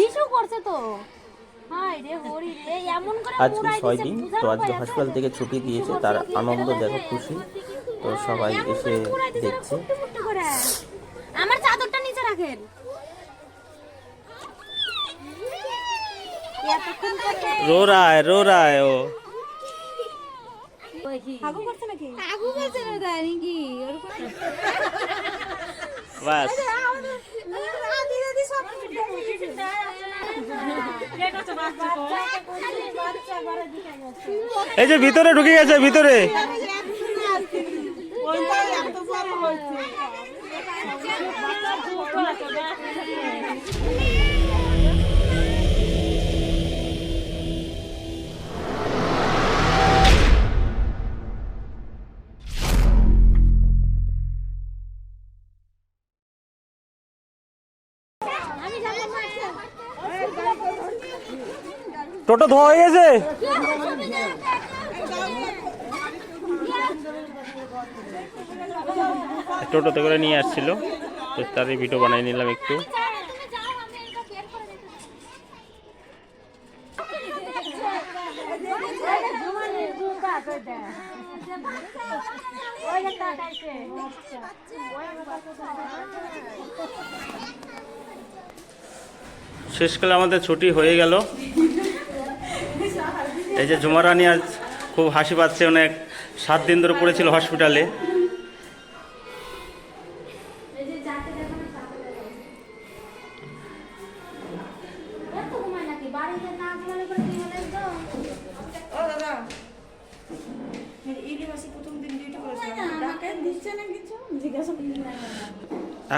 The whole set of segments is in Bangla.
ইস্যু করছে তো। আজকে ছয় দিন তো আজকে হসপিটাল থেকে ছুটি দিয়েছে তার আনন্দ দেখো খুশি। তো সবাই এসে দেখছে। আমার চাদরটা নিচে রাখেন। আগু করছে নাকি? আগু করছে না ওরকম বাস। এই যে ভিতরে ঢুকে গেছে ভিতরে। টোটো ধোয়া হয়ে গেছে? টোটোতে করে নিয়ে আসছিল। তো তারই ভিডিও বানিয়ে নিলাম একটু। শেষকালে আমাদের ছুটি হয়ে গেল। এই যে ঝুমারানি আজ খুব হাসি পাচ্ছে, অনেক সাত দিন ধরে পড়েছিল হসপিটালে।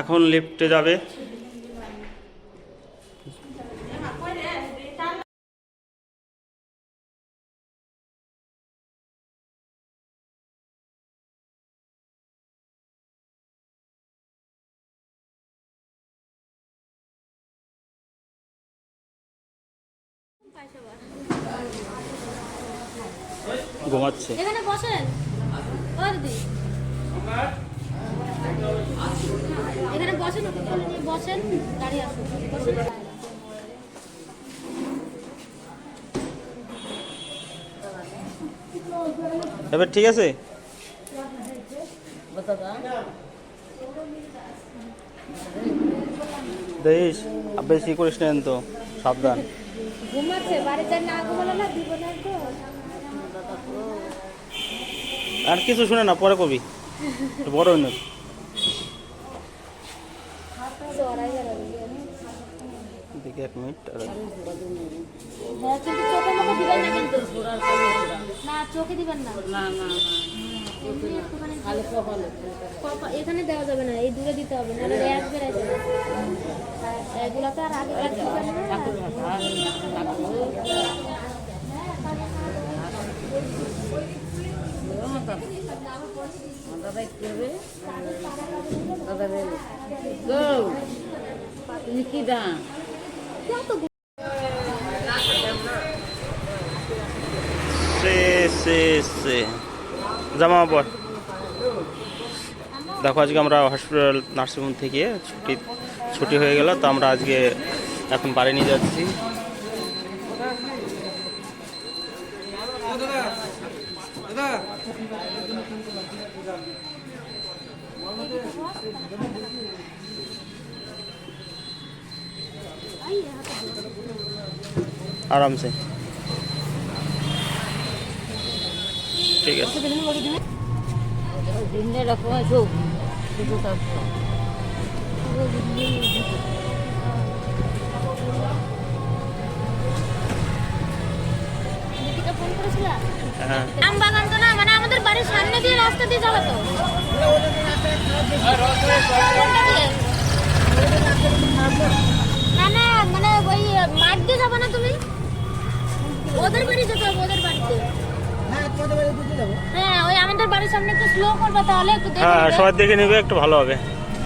এখন লিফটে যাবে। ঘুমাচ্ছে। এখানে বসেন। এখানে বসেন বসেন। গাড়ি আসুন। এবার ঠিক আছে? দেখিস বেশি করিস না তো সাবধান। ঘুমাচ্ছে বাড়িতে না ঘুমালে না দিব না তো আর কিছু শুনে না পরে কবি। বড় হইন দেখি এক মিনিট আর হ্যাঁ কিন্তু চোখের মধ্যে দিবেন না কিন্তু। না চোখে দিবেন না না না। এখানে দেওয়া যাবে না এই দূরে দিতে হবে না র্যাশ বেড়ে যাবে এগুলো তো আর আগে না। দাদা কি হবে দাদা তুমি কি দাম? জামা পর দেখো আজকে আমরা হসপিটাল নার্সিংহোম থেকে ছুটি ছুটি হয়ে গেল তো আমরা আজকে এখন বাড়ি নিয়ে যাচ্ছি आराम से ঠিক আছে। আম বাগান তো না মানে আমাদের বাড়ির সামনে দিয়ে রাস্তা দিয়ে যাবে তো না না মানে ওই মাঠ দিয়ে যাবে না তুমি? ওদের বাড়ি যেতে হবে, ওদের বাড়িতে। হ্যাঁ ওই আমাদের বাড়ির সামনে একটু স্লো করবে তাহলে একটু হ্যাঁ সবাই দেখে নেবে একটু ভালো হবে।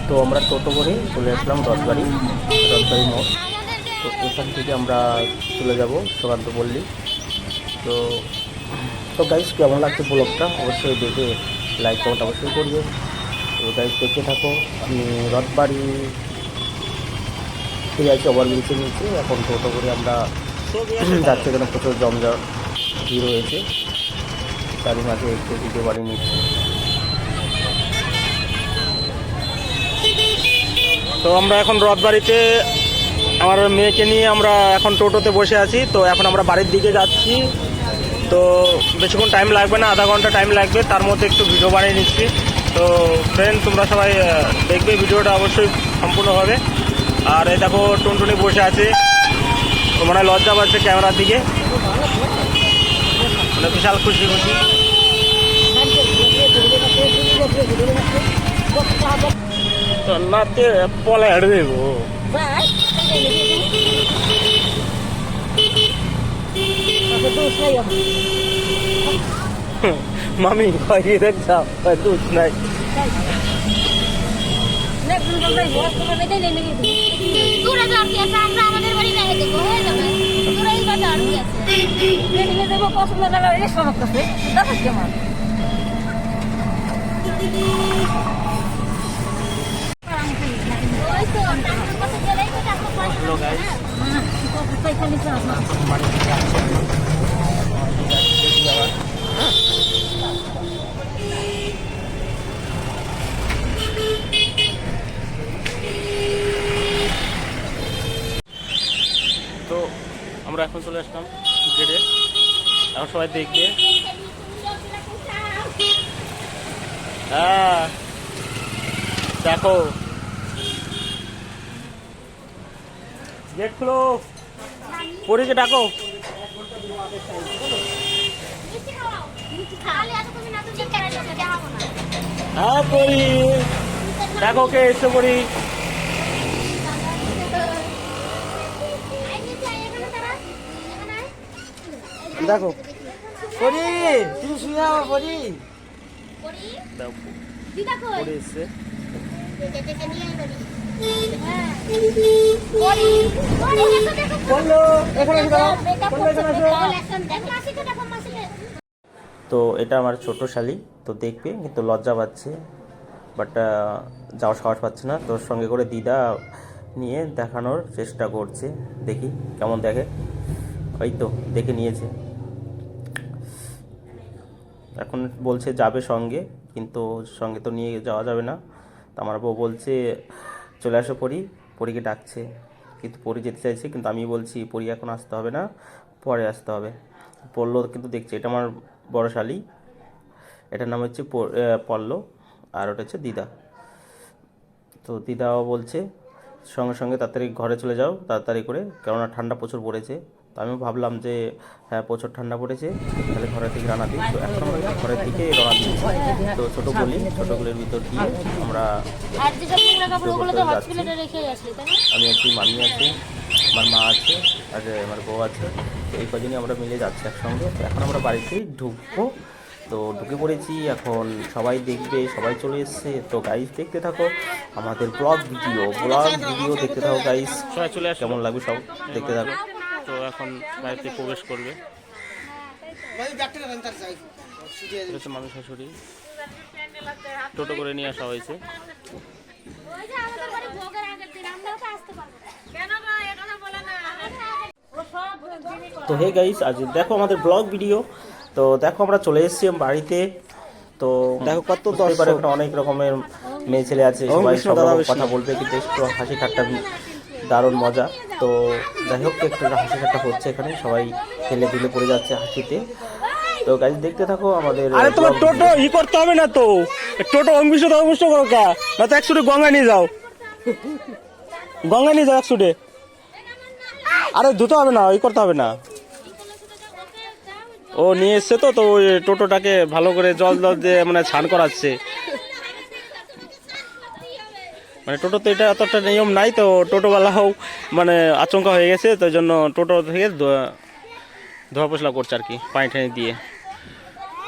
তো আমরা টোটো করে চলে আসলাম রথবাড়ি রথবাড়ি মোড়। তো এখান থেকে আমরা চলে যাব সুকান্ত পল্লী। তো তো গাইস কেমন লাগছে ব্লগটা? অবশ্যই দেখে লাইক কমেন্ট অবশ্যই করবে। তো গাইস দেখতে থাকো আমি রথবাড়ি ফিরে আছি ওভারব্রিজে নিচে এখন টোটো করে আমরা যাচ্ছি এখানে প্রচুর জমজট ভিড় হয়েছে তারই মাঝে একটু বাড়ি নিচ্ছি। তো আমরা এখন রথবাড়িতে আমার মেয়েকে নিয়ে আমরা এখন টোটোতে বসে আছি। তো এখন আমরা বাড়ির দিকে যাচ্ছি। তো বেশিক্ষণ টাইম লাগবে না, আধা ঘণ্টা টাইম লাগবে, তার মধ্যে একটু ভিডিও বানিয়ে নিচ্ছি। তো ফ্রেন্ড তোমরা সবাই দেখবে ভিডিওটা অবশ্যই সম্পূর্ণ হবে। আর এই দেখো টুনটুনি বসে আছে। ও মনে লজ্জা পাচ্ছে ক্যামেরার দিকে। মানে বিশাল খুশি খুশি। তো নাতে পলে হেঁটে দেবো। মামি কয়ে দেখ যাও দুধ নাই। দূরে যাওয়ার কি আছে আমরা আমাদের বাড়ি না দেখব হয়ে যাবে। দূরেই বা যাওয়ার কি আছে। ওই তো টাকার কথা গেলেই তো টাকা পয়সা তো আমরা এখন চলে আসলাম। গেটে এখন সবাই দেখবে। হ্যাঁ। দেখো। গেট খুলো পরীকে ডাকো। হ্যাঁ পরি দেখো কে এসে পরি দেখো। পরি তুমি শুয়ে যাও পরি। পরি? এসছে। তো। এটা আমার ছোট শালি তো দেখবে কিন্তু লজ্জা পাচ্ছে। বাট যাওয়ার সাহস পাচ্ছে না। তোর সঙ্গে করে দিদা নিয়ে দেখানোর চেষ্টা করছে। দেখি কেমন দেখে। ওই তো দেখে নিয়েছে। এখন বলছে যাবে সঙ্গে কিন্তু সঙ্গে তো নিয়ে যাওয়া যাবে না। তো আমার বউ বলছে চলে আসো পরি। পরীকে ডাকছে কিন্তু পরি যেতে চাইছে কিন্তু আমি বলছি পরি এখন আসতে হবে না পরে আসতে হবে। পড়ল কিন্তু দেখছে এটা আমার বড় শালি। এটার নাম হচ্ছে প- আহ, পল্লব আর ওটা হচ্ছে দিদা। তো দিদাও বলছে সঙ্গে সঙ্গে তাড়াতাড়ি ঘরে চলে যাও তাড়াতাড়ি করে কেননা ঠান্ডা প্রচুর পড়েছে। তো আমি ভাবলাম যে হ্যাঁ প্রচুর ঠান্ডা পড়েছে তাহলে ঘরের দিকে রানা দিই। তো এখন আমরা ঘরের দিকে রওনা দিচ্ছি। তো ছোটো গলি ছোটো গলির ভিতর দিয়ে আমরা আমি আছি মামি আছে আমার মা আছে আর আমার বউ আছে। তো এই কদিনই আমরা মিলে যাচ্ছি একসঙ্গে। তো এখন আমরা বাড়িতেই ঢুকবো। তো ঢুকে পড়েছি এখন সবাই দেখবে সবাই চলে এসছে। তো গাইস দেখতে থাকো আমাদের ব্লগ ভিডিও ব্লগ ভিডিও দেখতে থাকো গাইস সবাই চলে কেমন লাগবে সব দেখতে থাকো। তো এখন বাড়িতে প্রবেশ করবে। মামি শাশুড়ি। টোটো করে নিয়ে আসা হয়েছে। তো হে গাইস আজ দেখো আমাদের ব্লগ ভিডিও। তো দেখো আমরা চলে এসেছি বাড়িতে। তো দেখো কত দরবারে অনেক রকমের মেয়ে ছেলে আছে সবাই সব কথা বলবে কিন্তু একটু হাসি ঠাট্টা দারুণ মজা। তো যাই হোক একটু হাসি ঠাট্টা হচ্ছে এখানে। সবাই খেলে দিলে পড়ে যাচ্ছে হাসিতে। তো গাইস দেখতে থাকো আমাদের আরে তোমার টোটো ই করতে হবে না তো। টোটো অঙ্গুষ্ট তো অঙ্গুষ্ট করো কা। না তো একশোটে গঙ্গা নিয়ে যাও। গঙ্গা নিয়ে যাও একশোটে আরে ধুতে হবে না ই করতে হবে না। ও নিয়ে এসছে তো তো ওই টোটোটাকে ভালো করে জল জল দিয়ে মানে ছান করাচ্ছে। মানে টোটো তো এটা এতটা নিয়ম নাই তো টোটোওয়ালাও মানে আচমকা হয়ে গেছে তো জন্য টোটো থেকে ধোয়া- পোছলা করছে আর কি পানি টানি দিয়ে।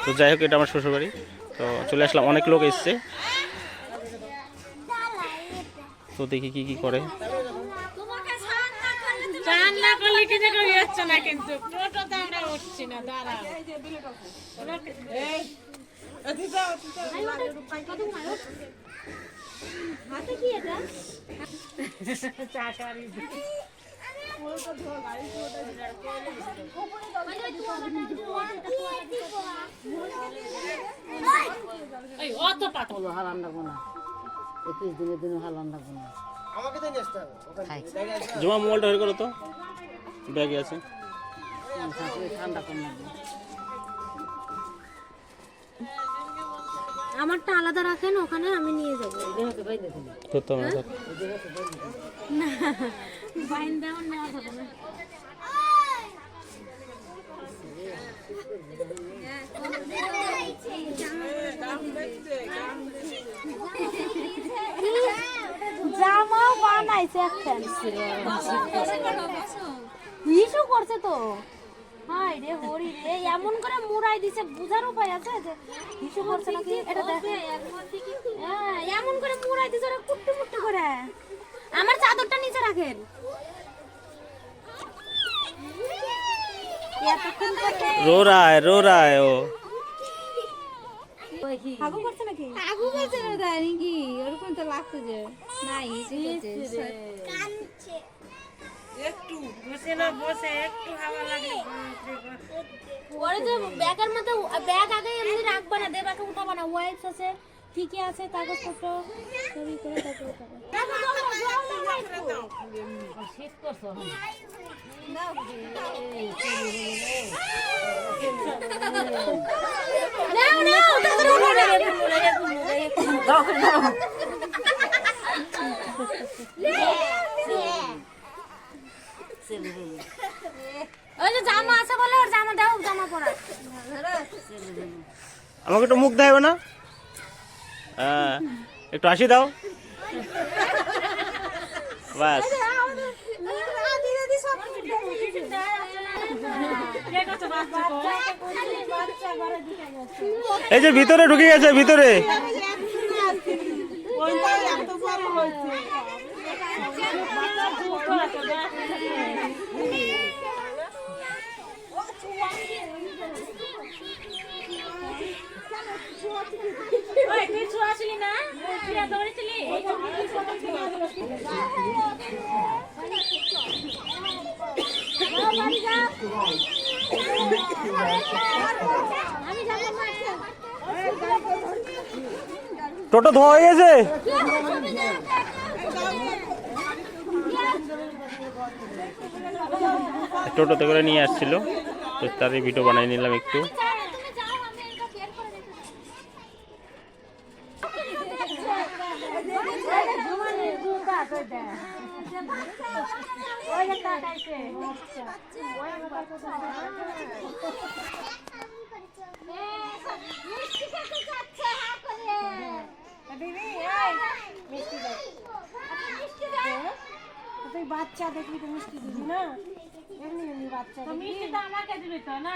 তো যাই হোক এটা আমার শ্বশুরবাড়ি। তো চলে আসলাম অনেক লোক এসছে। তো দেখি কি কি করে। কিন্তু হাতে কি এটা? এই অত পাতা হালান লাগবো না একুশ দিনের দিনে হালান লাগবো না জমা মোবাইলটা বের করো তো। ব্যাগে আছে। ঠান্ডা কম লাগবে আমারটা আলাদা রাখেন ওখানে আমি নিয়ে যাব। ধরতে হবে না বাইন জামাও বানাইছে একটা ইস্যু করছে তো। হাই রে হরি রে এমন করে মুড়াই দিছে বুঝার উপায় আছে? যে ইস্যু করছে নাকি এটা দেখ। হ্যাঁ এমন করে মুড়াই দিছে ওরা কুট্টু মুট্টু করে। আমার চাদরটা নিচে রাখেন। রো ও। আগু করছে নাকি? আগু করছে না নাকি ওরকম তো লাগছে যে। নাই কাঁদছে। একটু বসে না বসে একটু হাওয়া লাগলে ওরে যে ব্যাগের মধ্যে ব্যাগ আগে এমনি রাখবা না দে ব্যাগে উঠাবা না ওয়াইপস আছে কি কি আছে কাগজপত্র সবই করে তারপরে উঠাবা। শীত করছ নাও নাও। ওই যে জামা আছে বলে ওর জামা দাও জামা পরা। আমাকে একটু মুখ দেবে না? হ্যাঁ একটু আসি দাও। বাস। এই যে ভিতরে ঢুকে গেছে ভিতরে। টোটো ধোয়া হয়ে গেছে? টোটোতে করে নিয়ে আসছিল। তো তাদের ভিডিও বানিয়ে নিলাম একটু। তুই বাচ্চা দেখবি তো মিষ্টি দিবি না? এমনি এমনি বাচ্চা মিষ্টি তো আমাকে দিবি তো না?